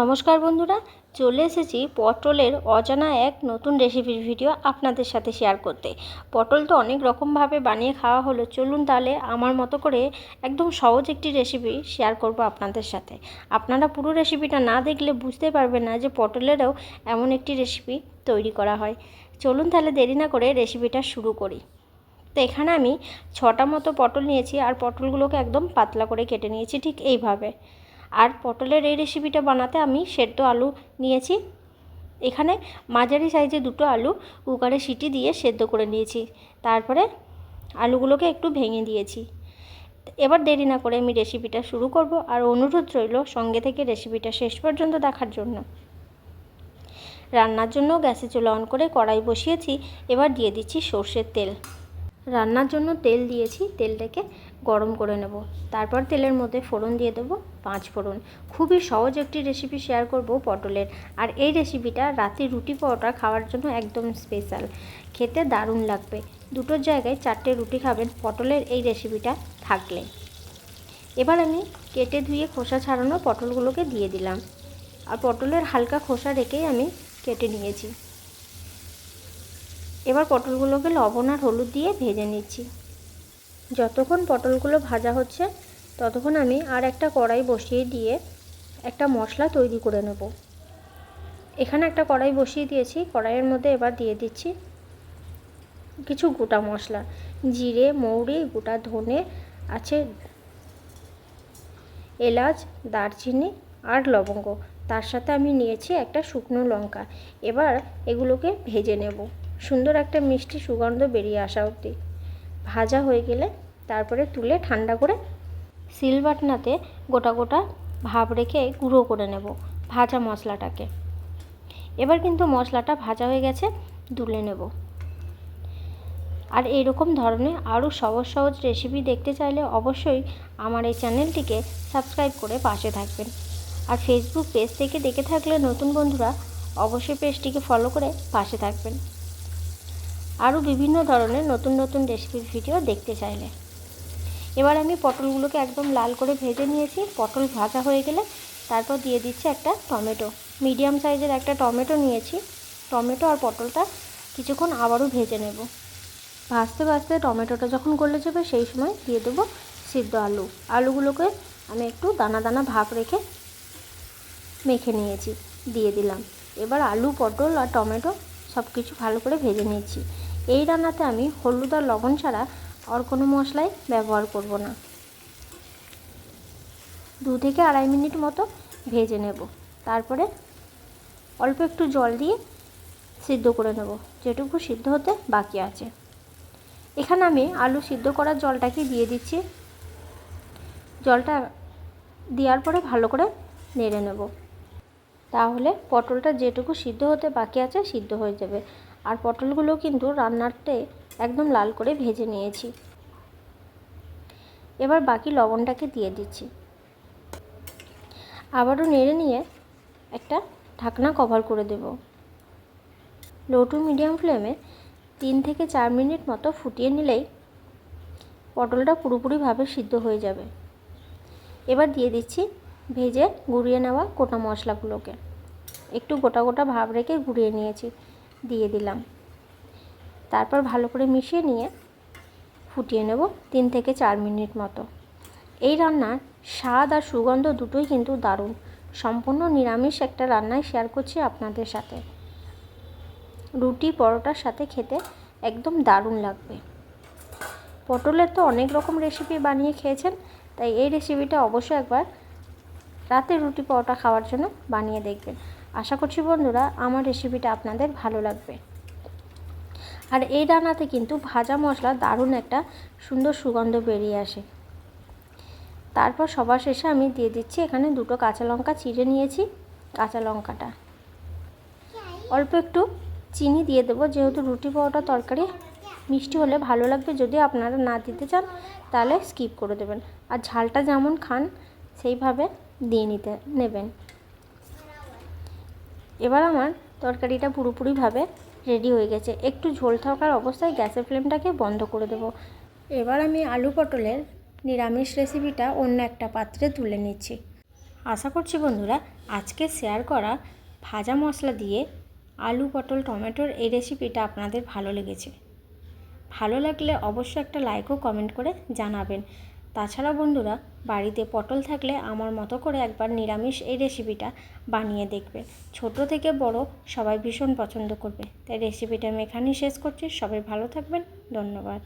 নমস্কার বন্ধুরা, চলে এসেছি পটলের অজানা এক নতুন রেসিপির ভিডিও আপনাদের সাথে শেয়ার করতে। পটল তো অনেক রকমভাবে বানিয়ে খাওয়া হলো, চলুন তাহলে আমার মতো করে একদম সহজ একটি রেসিপি শেয়ার করব আপনাদের সাথে। আপনারা পুরো রেসিপিটা না দেখলে বুঝতে পারবেন না যে পটলেরও এমন একটি রেসিপি তৈরি করা হয়। চলুন তাহলে দেরি না করে রেসিপিটা শুরু করি। তো এখানে আমি ছটা মতো পটল নিয়েছি, আর পটলগুলোকে একদম পাতলা করে কেটে নিয়েছি ঠিক এইভাবে। আর পটলের এই রেসিপিটা বানাতে আমি সেদ্ধ আলু নিয়েছি। এখানে মাঝারি সাইজে দুটো আলু কুকারে সিটি দিয়ে সেদ্ধ করে নিয়েছি। তারপরে আলুগুলোকে একটু ভেঙে দিয়েছি। এবার দেরি না করে আমি রেসিপিটা শুরু করব আর অনুরোধ রইল সঙ্গে থেকে রেসিপিটা শেষ পর্যন্ত দেখার জন্য। রান্নার জন্য গ্যাসে চুলা অন করে কড়াই বসিয়েছি। এবার দিয়ে দিচ্ছি সর্ষের তেল। রান্নার জন্য তেল দিয়েছি, তেলটাকে গরম করে নেব। তারপর তেলের মধ্যে ফোড়ন দিয়ে দেবো, পাঁচ ফোড়ন। খুবই সহজ একটি রেসিপি শেয়ার করব পটলের। আর এই রেসিপিটা রাতে রুটি পরোটা খাওয়ার জন্য একদম স্পেশাল খেতে দারুণ লাগবে। দুটোর জায়গায় চারটে রুটি খাবেন, পটলের এই রেসিপিটা থাকলে। এবার আমি কেটে ধুয়ে খোসা ছাড়ানো পটলগুলোকে দিয়ে দিলাম। আর পটলের হালকা খোসা রেখেই আমি কেটে নিয়েছি। এবার পটলগুলোকে লবণ আর হলুদ দিয়ে ভেজে নিচ্ছি। যতক্ষণ পটলগুলো ভাজা হচ্ছে, ততক্ষণ আমি আর একটা কড়াই বসিয়ে দিয়ে একটা মশলা তৈরি করে নেব। এখানে একটা কড়াই বসিয়ে দিয়েছি, কড়াইয়ের মধ্যে এবার দিয়ে দিচ্ছি কিছু গোটা মশলা। জিরে, মৌরি, গোটা ধনে আছে এলাচ, দারচিনি আর লবঙ্গ। তার সাথে আমি নিয়েছি একটা শুকনো লঙ্কা। এবার এগুলোকে ভেজে নেব। সুন্দর একটা মিষ্টি সুগন্ধ বেরিয়ে আসা অবধি। ভাজা হয়ে গেলে তারপরে তুলে ঠান্ডা করে সিল বাটনাতে গোটা গোটা ভাব রেখে গুঁড়ো করে নেব ভাজা মশলাটাকে। এবার কিন্তু মশলাটা ভাজা হয়ে গেছে, তুলে নেব। আর এইরকম ধরনের আরও সহজ সহজ রেসিপি দেখতে চাইলে অবশ্যই আমার এই চ্যানেলটিকে সাবস্ক্রাইব করে পাশে থাকবেন। আর ফেসবুক পেজ থেকে দেখে থাকলে নতুন বন্ধুরা অবশ্যই পেজটিকে ফলো করে পাশে থাকবেন। আরও বিভিন্ন ধরনের নতুন নতুন রেসিপির ভিডিও দেখতে চাইলে। এবার আমি পটলগুলোকে একদম লাল করে ভেজে নিয়েছি। পটল ভাজা হয়ে গেলে তারপর দিয়ে দিচ্ছি একটা টমেটো। মিডিয়াম সাইজের একটা টমেটো নিয়েছি। টমেটো আর পটলটা কিছুক্ষণ আবারও ভেজে নেব। ভাজতে ভাজতে টমেটোটা যখন গলে যাবে, সেই সময় দিয়ে দেবো সিদ্ধ আলু। আলুগুলোকে আমি একটু দানা দানা ভাপ রেখে মেখে নিয়েছি। দিয়ে দিলাম। এবার আলু, পটল আর টমেটো সব কিছু ভালো করে ভেজে নিয়েছি। এই রান্নাতে আমি হলুদ আর লবণ ছাড়া আর কোনো মশলাই ব্যবহার করব না। দু থেকে আড়াই মিনিট মতো ভেজে নেব। তারপরে অল্প একটু জল দিয়ে সিদ্ধ করে নেব, যেটুকু সিদ্ধ হতে বাকি আছে। এখানে আমি আলু সিদ্ধ করার জলটাকে দিয়ে দিচ্ছি। জলটা দেওয়ার পরে ভালো করে নেড়ে নেব। তাহলে পটলটা যেটুকু সিদ্ধ হতে বাকি আছে, সিদ্ধ হয়ে যাবে। আর পটলগুলো কিন্তু রান্নাতে একদম লাল করে ভেজে নিয়েছি। এবার বাকি লবণটাকে দিয়ে দিচ্ছি। আবারও নেড়ে নিয়ে একটা ঢাকনা কভার করে দেব। লো টু মিডিয়াম ফ্লেমে তিন থেকে চার মিনিট মতো ফুটিয়ে নিলেই পটলটা পুরোপুরিভাবে সিদ্ধ হয়ে যাবে। এবার দিয়ে দিচ্ছি ভেজে গুঁড়িয়ে নেওয়া গোটা মশলাগুলোকে। একটু গোটা গোটা ভাব রেখে গুঁড়িয়ে নিয়েছি। দিয়ে দিলাম। তারপর ভালো করে মিশিয়ে নিয়ে ফুটিয়ে নেব তিন থেকে চার মিনিট মতো। এই রান্নার স্বাদ আর সুগন্ধ দুটোই কিন্তু দারুণ। সম্পূর্ণ নিরামিষ একটা রান্নায় শেয়ার করছি আপনাদের সাথে। রুটি পরোটার সাথে খেতে একদম দারুণ লাগবে। পটলের তো অনেক রকম রেসিপি বানিয়ে খেয়েছেন, তাই এই রেসিপিটা অবশ্যই একবার রাতে রুটি পরোটা খাওয়ার জন্য বানিয়ে দেখবেন। আশা করছি বন্ধুরা আমার রেসিপিটা আপনাদের ভালো লাগবে। আর এই রান্নাতে কিন্তু ভাজা মশলা দারুণ একটা সুন্দর সুগন্ধ বেরিয়ে আসে। তারপর সবার শেষে আমি দিয়ে দিচ্ছি এখানে দুটো কাঁচা লঙ্কা চিড়ে নিয়েছি, কাঁচা লঙ্কাটা। অল্প একটু চিনি দিয়ে দেবো, যেহেতু রুটি পরোটা তরকারি মিষ্টি হলে ভালো লাগবে। যদি আপনারা না দিতে চান, তাহলে স্কিপ করে দেবেন। আর ঝালটা যেমন খান, সেইভাবে দিয়ে নিতে, নেবেন। এবার আমার তরকারিটা পুরোপুরিভাবে রেডি হয়ে গেছে। একটু ঝোল থাকার অবস্থায় গ্যাসের ফ্লেমটাকে বন্ধ করে দেব। এবার আমি আলু পটলের নিরামিষ রেসিপিটা অন্য একটা পাত্রে তুলে নিচ্ছি। আশা করছি বন্ধুরা, আজকে শেয়ার করা ভাজা মশলা দিয়ে আলু পটল টমেটোর এই রেসিপিটা আপনাদের ভালো লেগেছে। ভালো লাগলে অবশ্যই একটা লাইক ও কমেন্ট করে জানাবেন। তাছাড়া বন্ধুরা, বাড়িতে পটল থাকলে আমার মতো করে একবার নিরামিষ এই রেসিপিটা বানিয়ে দেখবে। ছোট থেকে বড় সবাই ভীষণ পছন্দ করবে। তাই রেসিপিটা আমি এখানেই শেষ করছি। সবাই ভালো থাকবেন। ধন্যবাদ।